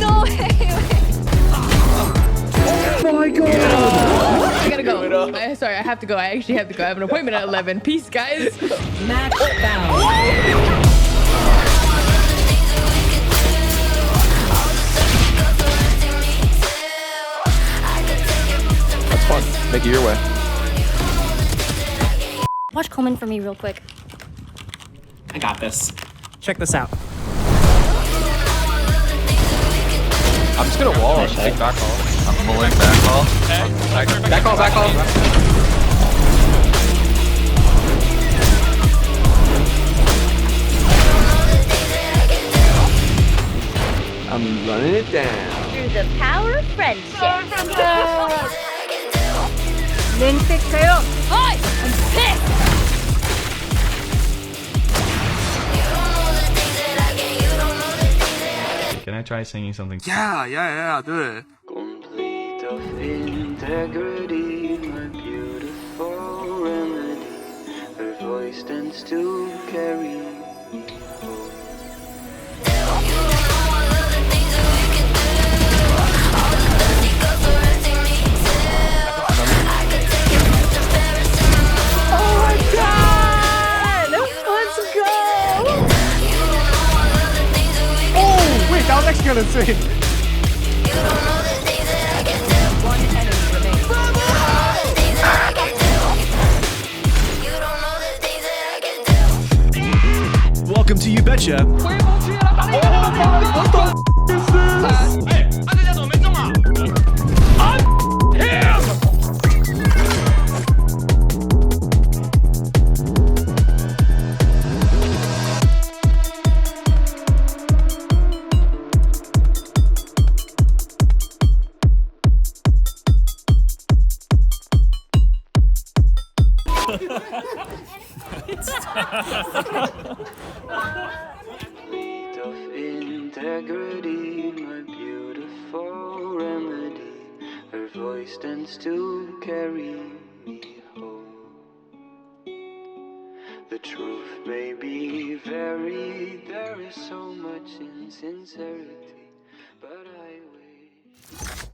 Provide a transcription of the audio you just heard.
No way. I gotta go. Sorry, I have to go. I actually have to go. I have an appointment at 11. Peace, guys. Match found. That's fun. Make it your way. Watch Coleman for me real quick. I got this. Check this out. I'm just gonna wall and take back all. I'm pulling back call. Back all, back all. I'm running it down. Through the power of friendship. Hi! I'm pissed! Can I try singing something? Yeah, yeah, yeah, 对。Complete of integrity, my beautiful remedy. Her voice tends to carry. Wait, that was actually kind of insane. One enemy remaining. Welcome to Complete of integrity, my beautiful remedy. Her voice tends to carry me home. The truth may be varied, there is so much insincerity.